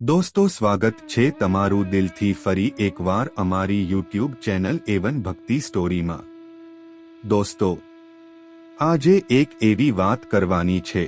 દોસ્તો, સ્વાગત છે તમારું દિલથી ફરી એકવાર અમારી યુટ્યુબ ચેનલ એવન ભક્તિ સ્ટોરીમાં. દોસ્તો, આજે એક એવી વાત કરવાની છે,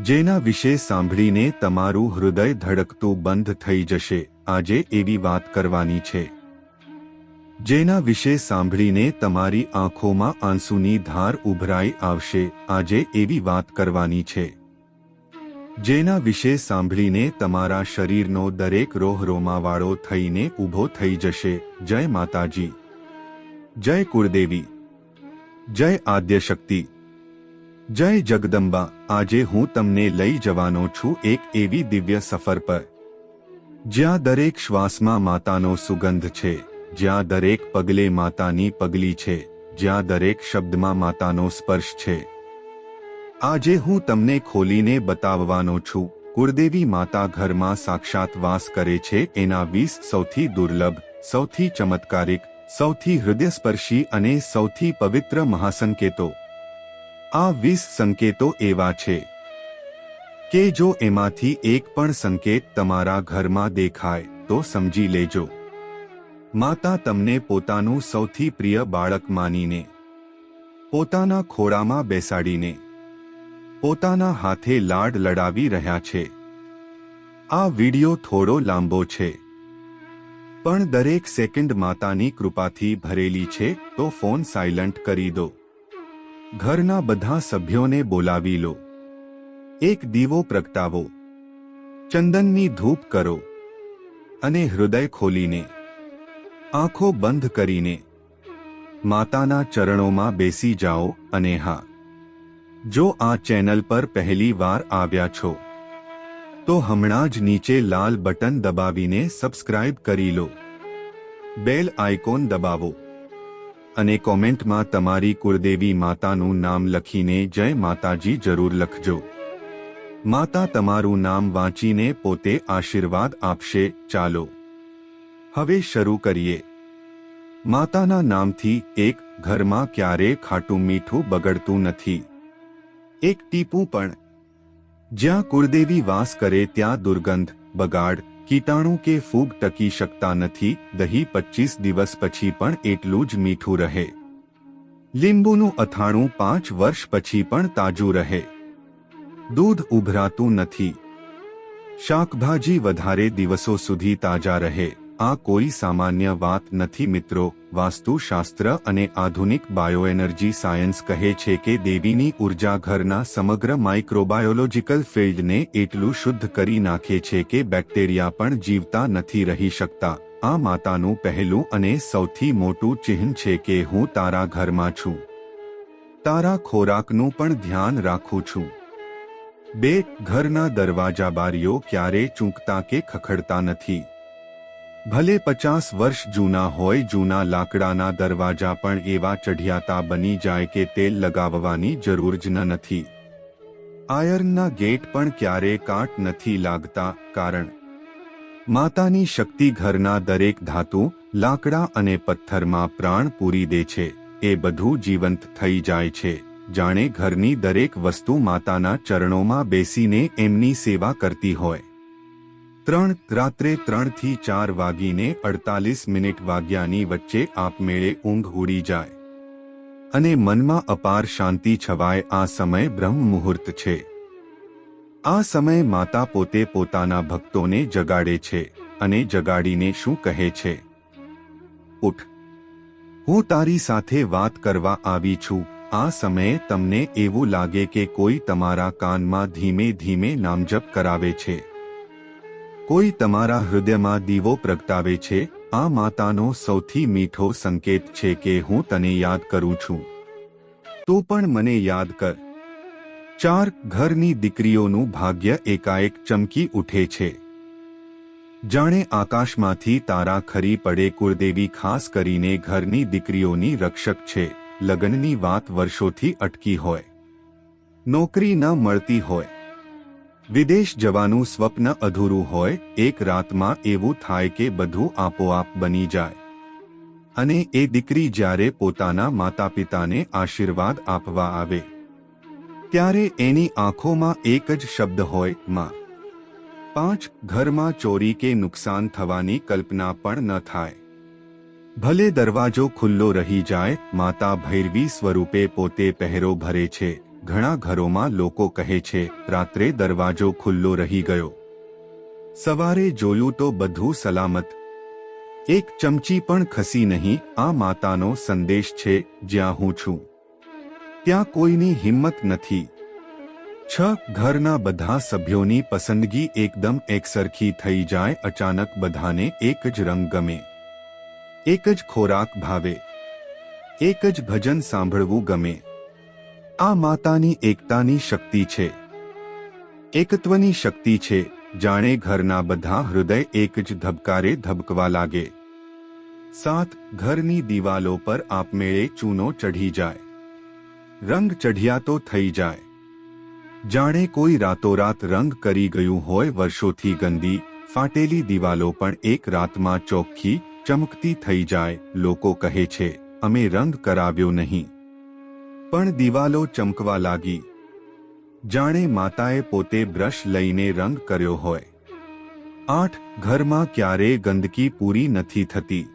જેના વિશે સાંભળીને તમારું હૃદય ધડકતું બંધ થઈ જશે. આજે એવી વાત કરવાની છે, જેના વિશે સાંભળીને તમારી આંખોમાં આંસુની ધાર ઉભરાઈ આવશે. આજે એવી વાત કરવાની છે જેના વિશે સાંભળીને તમારા શરીરનો દરેક રોહરોમાવાળો થઈને ઊભો થઈ જશે. જય માતાજી. જય કુળદેવી. જય આદ્યશક્તિ. જય જગદંબા. આજે હું તમને લઈ જવાનો છું એક એવી દિવ્ય સફર પર. જ્યાં દરેક શ્વાસમાં માતાનો સુગંધ છે, જ્યાં દરેક પગલે માતાની પગલી છે, જ્યાં દરેક શબ્દમાં માતાનો સ્પર્શ છે. આજે હું તમને ખોલીને બતાવવાનો છું. કુળદેવી માતા ઘરમાં સાક્ષાત વાસ કરે છે. એના વીસ સૌથી દુર્લભ, સૌથી ચમત્કારિક, સૌથી હૃદયસ્પર્શી અને સૌથી પવિત્ર મહાસંકેતો. આ વીસ સંકેતો એવા છે કે જો એમાંથી એક પણ સંકેત તમારા ઘરમાં દેખાય, તો સમજી લેજો. માતા તમને પોતાનું સૌથી પ્રિય બાળક માનીને, પોતાના ખોળામાં બેસાડીને પોતાના હાથે લાડ લડાવી રહ્યા છે. આ વિડિયો થોડો લાંબો છે. પણ દરેક સેકન્ડ માતાની કૃપાથી ભરેલી છે, તો ફોન સાયલન્ટ કરી દો. ઘરના બધા સભ્યોને બોલાવી લો. એક દીવો પ્રગટાવો. ચંદનની ધૂપ કરો. અને હૃદય ખોલીને. આંખો બંધ કરીને. માતાના ચરણોમાં બેસી જાઓ અને હા જો આ ચેનલ પર પહેલી વાર આવ્યા છો, તો હમણાં જ નીચે લાલ બટન દબાવીને સબસ્ક્રાઇબ કરી લો. બેલ આઇકોન દબાવો. અને કોમેન્ટમાં તમારી કુળદેવી માતાનું નામ લખીને જય માતાજી જરૂર લખજો. માતા તમારું નામ વાંચીને પોતે આશીર્વાદ આપશે, ચાલો. હવે શરૂ કરીએ. માતાના નામથી એક ઘરમાં ક્યારે ખાટું મીઠું બગડતું નથી. એક ટીપું પણ. જ્યાં કુળદેવી વાસ કરે ત્યાં દુર્ગંધ, બગાડ, કીટાણુ કે ફૂગ ટકી શકતા નથી, દહીં પચીસ દિવસ પછી પણ એટલું જ મીઠું રહે. લીંબુનું અથાણું પાંચ વર્ષ પછી પણ તાજું રહે. દૂધ ઉભરાતું નથી. શાકભાજી વધારે દિવસો સુધી તાજા રહે. આ કોઈ સામાન્ય વાત નથી મિત્રો, વાસ્તુશાસ્ત્ર અને આધુનિક બાયોએનર્જી સાયન્સ કહે છે કે દેવીની ઊર્જા ઘરના સમગ્ર માઇક્રોબાયોલોજીકલ ફિલ્ડને એટલું શુદ્ધ કરી નાખે છે કે બેક્ટેરિયા પણ જીવતા નથી રહી શકતા. આ માતાનું પહેલું અને સૌથી મોટું ચિહ્ન છે કે હું તારા ઘરમાં છું. તારા ખોરાકનું પણ ધ્યાન રાખું છું. બે, ઘરના દરવાજા બારીઓ ક્યારે ચૂંકતા કે ખખડતા નથી. ભલે પચાસ વર્ષ જૂના હોય, જૂના લાકડાના દરવાજા પણ એવા ચઢિયાતા બની જાય કે તેલ લગાવવાની જરૂર જ નથી. આયર્નના ગેટ પણ ક્યારે કાટ નથી લાગતા, કારણ માતાની શક્તિ ઘરના દરેક ધાતુ, લાકડા અને પથ્થરમાં પ્રાણ પૂરી દે છે. એ બધું જીવંત થઈ જાય છે. જાણે ઘરની દરેક વસ્તુ માતાના ચરણોમાં બેસીને એમની સેવા કરતી હોય. ત્રણ, રાત્રે ત્રણથી ચાર વાગીને અડતાલીસ મિનિટ વાગ્યાની વચ્ચે આપમેળે ઊંઘ ઉડી જાય. અને મનમાં અપાર શાંતિ છવાય આ સમય બ્રહ્મ મુહૂર્ત છે. આ સમય માતા પોતે પોતાના ભક્તોને જગાડે છે અને જગાડીને શું કહે છે? ઉઠ. હું તારી સાથે વાત કરવા આવી છું. આ સમયે તમને એવું લાગે કે કોઈ તમારા કાનમાં ધીમે ધીમે નામજપ કરાવે છે. કોઈ તમારા હૃદયમાં દીવો પ્રગટાવે છે? આ માતાનો સૌથી મીઠો સંકેત છે કે હું તને યાદ કરું છું. તો પણ મને યાદ કર. ચાર ઘરની દીકરીઓનું ભાગ્ય એકાએક ચમકી ઉઠે છે. જાણે આકાશમાંથી તારા ખરી પડે કુળદેવી ખાસ કરીને ઘરની દીકરીઓની રક્ષક છે. લગ્નની વાત વર્ષોથી અટકી હોય. નોકરી ન મળતી હોય. વિદેશ જવાનું સ્વપ્ન અધૂરું હોય, એક રાતમાં એવું થાય કે બધું આપોઆપ બની જાય. અને એ દીકરી જ્યારે પોતાના માતા પિતાને આશીર્વાદ આપવા આવે, ત્યારે એની આંખોમાં એક જ શબ્દ હોય, માં. પાંચ, ઘરમાં ચોરી કે નુકસાન થવાની કલ્પના પણ ન થાય. ભલે દરવાજો ખુલ્લો રહી જાય, માતા ભૈરવી સ્વરૂપે પોતે પહેરો ભરે છે. ઘણા ઘરોમાં લોકો કહે છે, રાત્રે દરવાજો ખુલ્લો રહી ગયો. સવારે જોયું તો બધું સલામત. એક ચમચી પણ ખસી નહીં. આ માતાનો સંદેશ છે, જ્યાં હું છું. ત્યાં કોઈની હિંમત નથી. છ ઘરના બધા સભ્યોની પસંદગી એકદમ એકસરખી થઈ જાય, અચાનક બધાને એક જ રંગ ગમે. એક જ ખોરાક ભાવે. એક જ ભજન સાંભળવું ગમે. આ માતાની એકતાની શક્તિ છે. એકત્વની શક્તિ છે. જાણે ઘરના બધા હૃદય એક જ ધબકારે ધબકવા લાગે. સાત, ઘરની દિવાલો પર આપમેળે ચૂનો ચઢી જાય. રંગ ચઢિયા તો થઈ જાય. જાણે કોઈ રાતોરાત રંગ કરી ગયું હોય વર્ષોથી ગંદી, ફાટેલી દિવાલો પણ એક રાતમાં ચોખ્ખી, ચમકતી થઈ જાય, લોકો કહે છે, અમે રંગ કરાવ્યો નહીં. પણ દિવાલો ચમકવા લાગી. જાણે માતાએ પોતે બ્રશ લઈને રંગ કર્યો હોય. આઠ, ઘરમાં ક્યારેય ગંદકી પૂરી નથી થતી.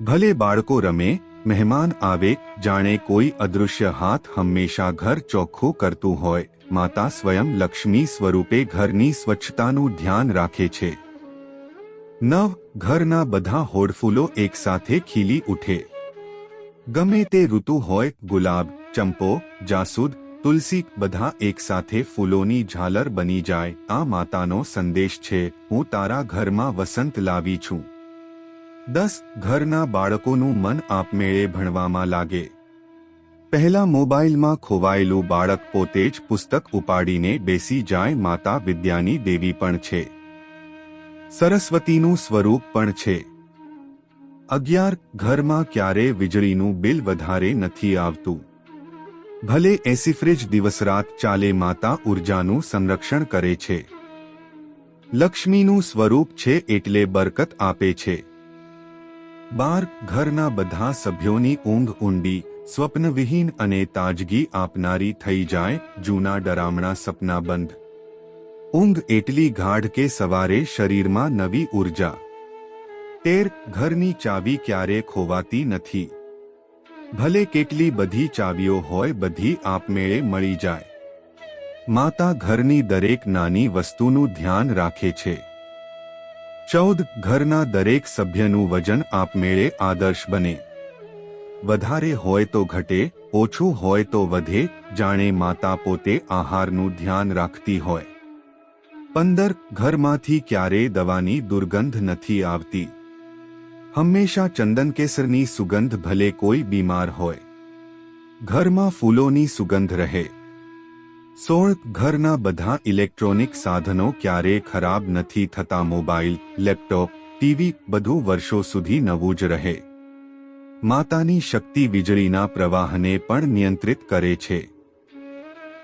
ભલે બાળકો રમે, મહેમાન આવે, જાણે કોઈ અદૃશ્ય હાથ હંમેશા ઘર ચોખ્ખું કરતું હોય. માતા સ્વયં લક્ષ્મી સ્વરૂપે ઘરની સ્વચ્છતાનું ધ્યાન રાખે છે. નવ, ઘરના બધા હોડફૂલો એકસાથે ખીલી ઉઠે. ગમે તે ઋતુ હોય, ગુલાબ, ચંપો, જાસૂદ, તુલસી, બધા એકસાથે ફૂલોની ઝાલર બની જાય. આ માતાનો સંદેશ છે, હું તારા ઘરમાં વસંત લાવી છું. દસ, ઘરના બાળકોનું મન આપમેળે ભણવામાં લાગે. પહેલા મોબાઈલમાં ખોવાયેલું બાળક પોતે જ પુસ્તક ઉપાડીને બેસી જાય. માતા વિદ્યાની દેવી પણ છે. સરસ્વતીનું સ્વરૂપ પણ છે. અગિયાર ઘરમાં ક્યારે વીજળીનું બિલ વધારે નથી આવતું? ભલે એસી ફ્રિજ દિવસ ચાલે માતા ઉર્જાનું સંરક્ષણ કરે છે. લક્ષ્મીનું સ્વરૂપ છે એટલે બરકત આપે છે. બાર ઘરના બધા સભ્યોની ઊંઘ ઊંડી, સ્વપ્નવિહીન અને તાજગી આપનારી થઈ જાય, જૂના ડરામણા સપના બંધ. ઊંઘ એટલી ગાઢ કે સવારે શરીરમાં નવી ઊર્જા તેર ઘરની ચાવી ક્યારે ખોવાતી નથી. ભલે કેટલી બધી ચાવીઓ હોય બધી આપમેળે મળી જાય. માતા ઘરની દરેક નાની વસ્તુનું ધ્યાન રાખે છે. ચૌદ ઘરના દરેક સભ્યનું વજન આપમેળે આદર્શ બને. વધારે હોય તો ઘટે, ઓછું હોય તો વધે, જાણે માતા પોતે આહારનું ધ્યાન રાખતી હોય. પંદર ઘરમાંથી ક્યારેય દવાની દુર્ગંધ નથી આવતી. હંમેશા ચંદન કેસરની સુગંધ ભલે કોઈ બીમાર હોય. ઘરમાં ફૂલોની સુગંધ રહે. સોળ ઘરના બધા ઇલેક્ટ્રોનિક સાધનો ક્યારેય ખરાબ નથી થતા મોબાઈલ, લેપટોપ, ટીવી બધું વર્ષો સુધી નવું જ રહે. માતાની શક્તિ વીજળીના પ્રવાહને પણ નિયંત્રિત કરે છે.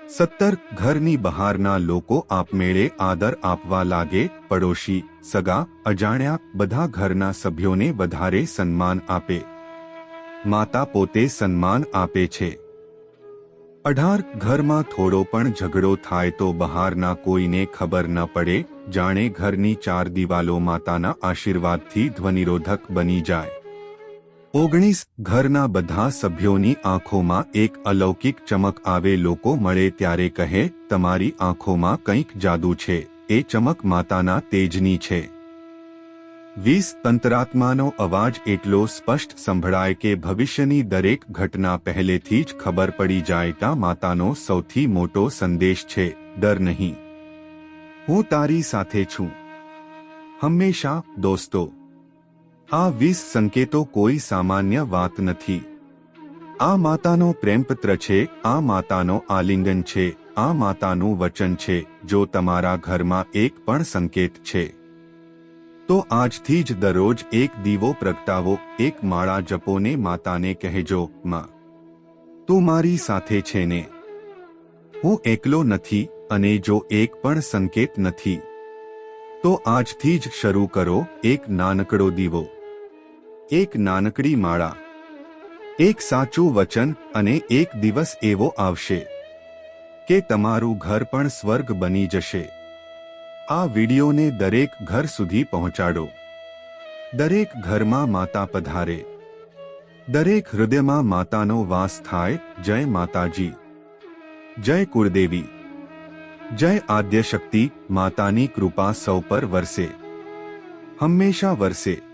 સત્તર ઘરની બહારના લોકો આપમેળે આદર આપવા લાગે, પડોશી સગા, અજાણ્યા, બધા ઘરના સભ્યોને વધારે સન્માન આપે. માતા પોતે સન્માન આપે છે. અઢાર, ઘરમાં થોડો પણ ઝઘડો થાય તો બહારના કોઈને ખબર ન પડે, જાણે ઘરની ચાર દિવાલો માતાના આશીર્વાદથી ધ્વનિરોધક બની જાય. ઓગણીસ, ઘરના બધા સભ્યોની આંખોમાં એક અલૌકિક ચમક આવે લોકો મળે ત્યારે કહે, તમારી આંખોમાં કંઈક જાદુ છે. એ ચમક માતાના તેજની છે. વીસ તંત્રાત્માનો અવાજ એટલો સ્પષ્ટ સંભળાય કે ભવિષ્યની દરેક ઘટના પહેલેથી જ ખબર પડી જાય તા માતાનો સૌથી મોટો સંદેશ છે, ડર નહીં. હું તારી સાથે છું. હંમેશા, દોસ્તો. આ વીસ સંકેતો કોઈ સામાન્ય વાત નથી. આ માતાનો પ્રેમપત્ર છે, આ માતાનો આલિંગન છે. આ માતાનું વચન છે, જો તમારા ઘરમાં એક પણ સંકેત છે. તો આજથી જ દરરોજ એક દીવો પ્રગટાવો, એક માળા જપોને માતાને કહેજો, માં, તું મારી સાથે છે ને. હું એકલો નથી અને જો એક પણ સંકેત નથી, તો આજથી જ શરૂ કરો એક નાનકડો દીવો. એક નાનકડી માળા. એક સાચું વચન અને એક દિવસ એવો આવશે. કે તમારું ઘર પણ સ્વર્ગ બની જશે. આ વિડીયોને દરેક ઘર સુધી પહોંચાડો. દરેક ઘરમાં માતા પધારે. દરેક હૃદયમાં માતાનો વાસ થાય, જય માતાજી. જય કુળદેવી. જય આદ્યશક્તિ, માતાની કૃપા સૌ પર વરસે. હંમેશા વરસે.